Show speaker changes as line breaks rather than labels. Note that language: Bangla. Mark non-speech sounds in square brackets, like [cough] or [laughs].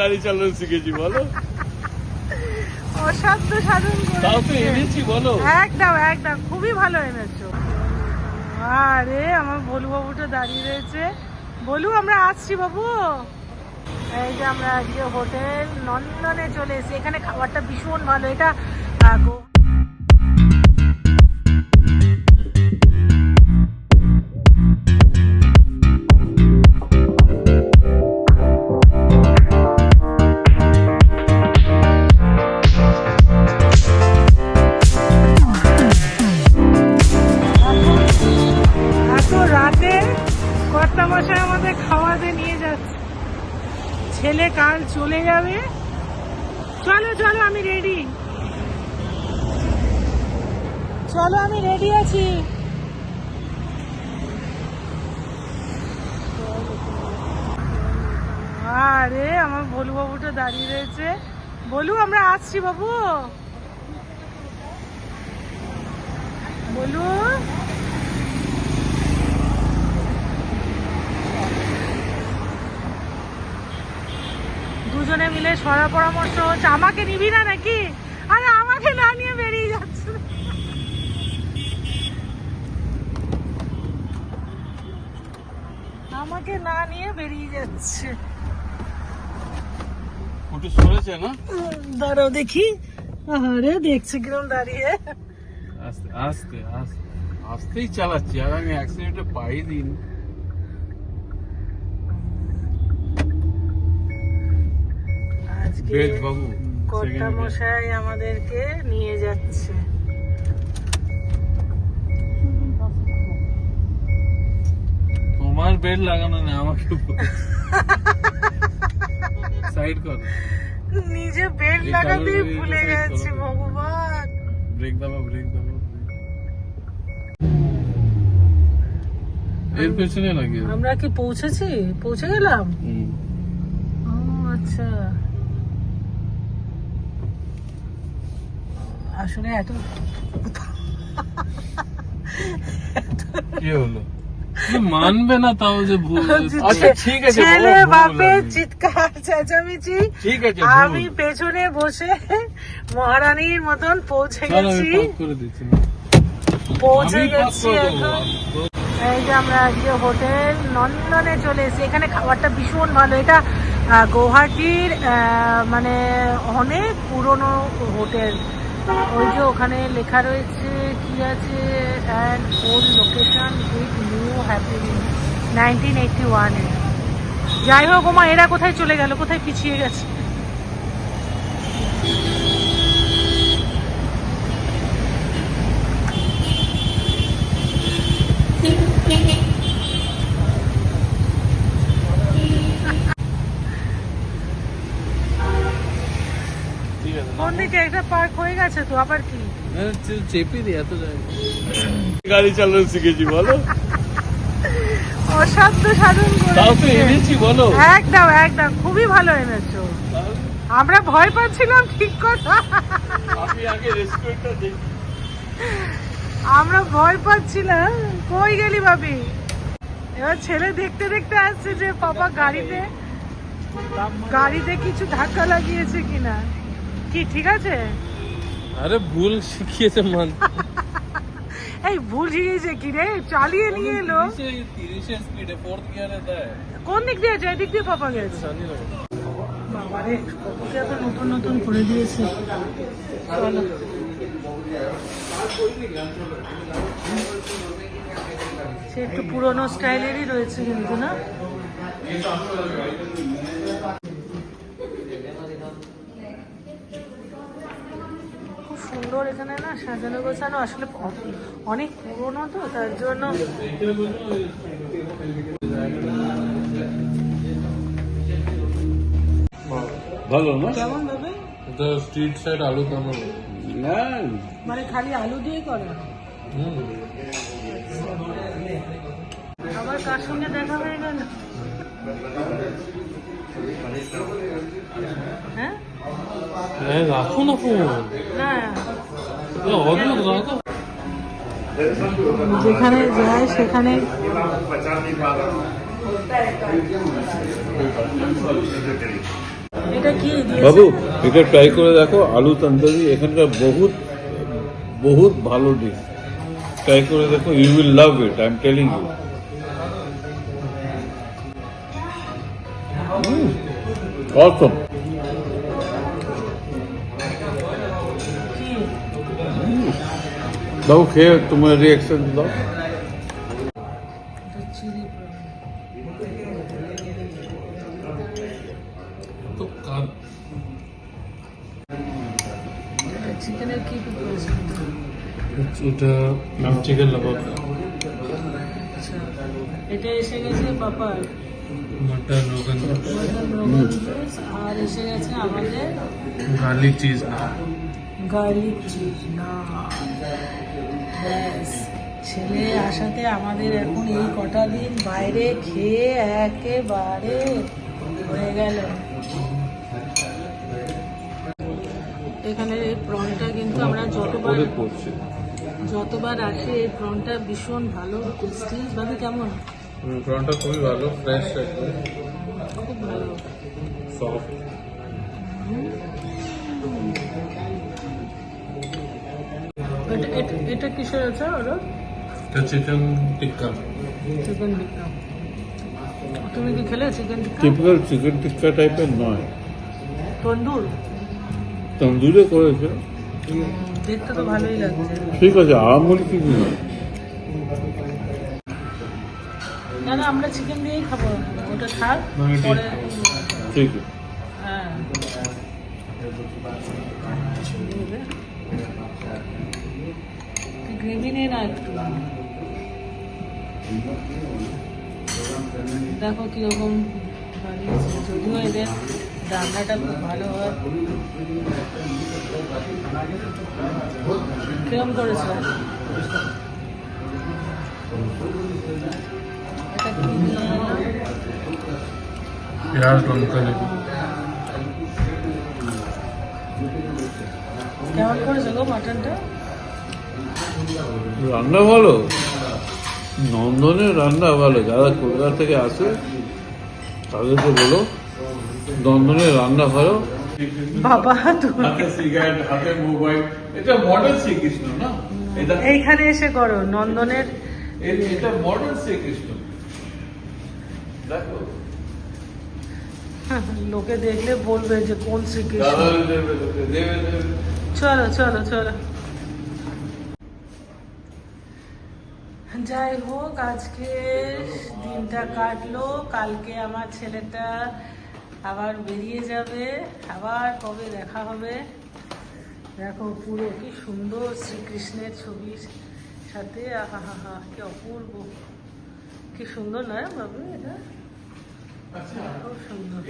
গাড়ি চালানো শিখেছি বলো।
অসাধ্য সাধন
তাও তো এনেছি বলো।
একদম একদম খুবই ভালো এনেছো। আরে আমার বলু বাবুটা দাঁড়িয়ে রয়েছে। বলু আমরা আসছি বাবু। এই যে আমরা আজকে হোটেল নন্দনে চলে এসেছি। এখানে খাবারটা ভীষণ ভালো। এটা আমি রেডি চলো, আমি রেডি আছি। আরে, আমার বলু বাবুটা দাঁড়িয়ে রয়েছে। বলু, আমরা আসছি বাবু। বলু দুজনে মিলে সরা পরামর্শ হচ্ছে আমাকে নিবি না নাকি? আরে আমাকে না নিয়ে বেরিয়ে যাচ্ছে। আমাকে না নিয়ে বেরিয়ে যাচ্ছে।
একটু সরেছে না?
দাঁড়াও দেখি। আরে দেখছি কিরম দাঁড়িয়ে।
আস্তে আস্তে আস্তে আস্তেই চালাচ্ছি আর আমি অ্যাক্সিডেন্টে পাই দিন
আজকে কর্তা মশাই আমাদেরকে নিয়ে যাচ্ছে।
তোমার বেড লাগানো না আমাকে সাইড কর।
নিজে বেড
কালো-
ভুলে গেছি ভগবান।
ব্রেক দাও ব্রেক দাও এর পেছনে লাগিয়ে
আমরা কি পৌঁছেছি? পৌঁছে গেলাম? ও আচ্ছা। আসলে এত
কি হলো? মানবে না তাও যে ভুল আচ্ছা ঠিক আছে
ছেলে
আমি।
চিৎকার চেঁচামেচি।
ঠিক আছে
আমি পেছনে বসে মহারানীর মতন পৌঁছে গেছি।
করে দিচ্ছি
পৌঁছে গেছি এই যে আমরা আজকে হোটেল নন্দনে চলে এসেছি। এখানে খাবারটা ভীষণ ভালো। এটা গৌহাটির মানে অনেক পুরনো হোটেল। ওই যে ওখানে লেখা রয়েছে কি আছে and old location with new happy nineteen eighty ওয়ানে যাই হোক, ওমা, এরা কোথায় চলে গেল? কোথায় পিছিয়ে গেছে
ঠিক আছে
কোন দিকে একটা পার্ক হয়ে গেছে তো আবার কি?
না, চে- চেপে দিই এত জায়গা। গাড়ি চালানো শিখেছি বলো।
অসাধ্য সাধন
তাও তো এনেছি বলো।
একদম একদম খুবই ভালো এনেছো। আমরা ভয় পাচ্ছিলাম ঠিক কথা।
আমি আগে রেস্টুরেন্টটা দেখি।
আমরা ভয় পাচ্ছিলাম। কই গেলি ভাবি? এবার ছেলে দেখতে দেখতে আসছে যে পাপা গাড়িতে গাড়িতে কিছু ধাক্কা লাগিয়েছে কিনা। কি ঠিক আছে?
আরে ভুল শিখিয়েছে মান। [laughs]
এই ভুল গিয়েছে কি রে? চালিয়ে নিয়ে এলো। কোন দিক দিয়ে যায় দিক দিয়ে পাপা গেছে। বাবারে কতকে এত নতুন নতুন করে দিয়েছে। সে একটু পুরনো স্টাইলেরই রয়েছে কিন্তু না খুব সুন্দর এখানে না সাজানো গোছানো আসলে অনেক পুরনো তো তার জন্য
ভালো না?
কেমন ভাবে
এটা স্ট্রিট সাইড আলু না।
মানে খালি আলু দিয়ে করা? আবার কার সঙ্গে দেখা হয়ে গেল? হ্যাঁ?
রাখো না ফোন
হ্যাঁ যেখানে যায় সেখানে?
বাবু এটা ট্রাই করে দেখো আলু তন্দুরি এখানকার বহুত বহুত ভালো ডিশ ট্রাই করে দেখো you will love it I am telling you awesome বাবু খেয়ে তোমার রিয়াকশন দাও
এটা চিলি
তো কার
চিকেনের কি প্রিপারেশন
এটা চিকেন লাবাব
আচ্ছা এটা এসে গেছে পাপার
মটন রোগান
মটন রোগান জোস, আর এসে গেছে আমাদের
গার্লিক চিজ না
গার্লিক চিজ না ব্যাস ছেলে আসাতে আমাদের এখন এই কটা দিন বাইরে খেয়ে একেবারে হয়ে গেল। এখানে এই প্রনটা কিন্তু আমরা যতবার যতবার আসি এই প্রনটা ভীষণ ভালো টেস্টি বাবু কেমন?
প্রনটা খুবই ভালো ফ্রেশ একদম।
খুব ভালো।
সফট
এটা এটা- এটা কিসের আছে ওরা
এটা চিকেন টিক্কা।
চিকেন টিক্কা। তুমি কি খেলে chicken tikka?
Typical chicken tikka টাইপের নয়।
তন্দুর?
তন্দুরে করেছে।
দেখতে তো ভালোই লাগছে।
ঠিক আছে আমুল নয়
না না আমরা চিকেন দিয়েই খাব। ওটা থাক পরে
ঠিক আছে।
দেখো কীরকম বানিয়েছে যদিও এদের রান্নাটা খুব ভালো হয়। কিরম করেছে?
পেঁয়াজ লঙ্কা লেবু।
কেমন করেছে গো মাটনটা
রান্না ভালো? নন্দনের রান্না ভালো। যারা কলকাতা থেকে আসে তাদেরকে বলো নন্দনের রান্না ভালো?
বাবা
হাতে সিগারেট হাতে মোবাইল এটা মডার্ন শ্রীকৃষ্ণ না? এটা
এইখানে এসে করো নন্দনের
এটা মডার্ন শ্রীকৃষ্ণ। দেখো।
লোকে দেখলে বলবে যে কোন শ্রীকৃষ্ণ।
দেবে দেবে দেবে।
চলো চলো চলো। যাই হোক আজকে দিনটা কাটলো। কালকে আমার ছেলেটা আবার বেরিয়ে যাবে। আবার কবে দেখা হবে? দেখো পুরো কি সুন্দর শ্রীকৃষ্ণের ছবির সাথে। আহা হা হা কি অপূর্ব। কি সুন্দর নয় বাবু এটা? খুব সুন্দর।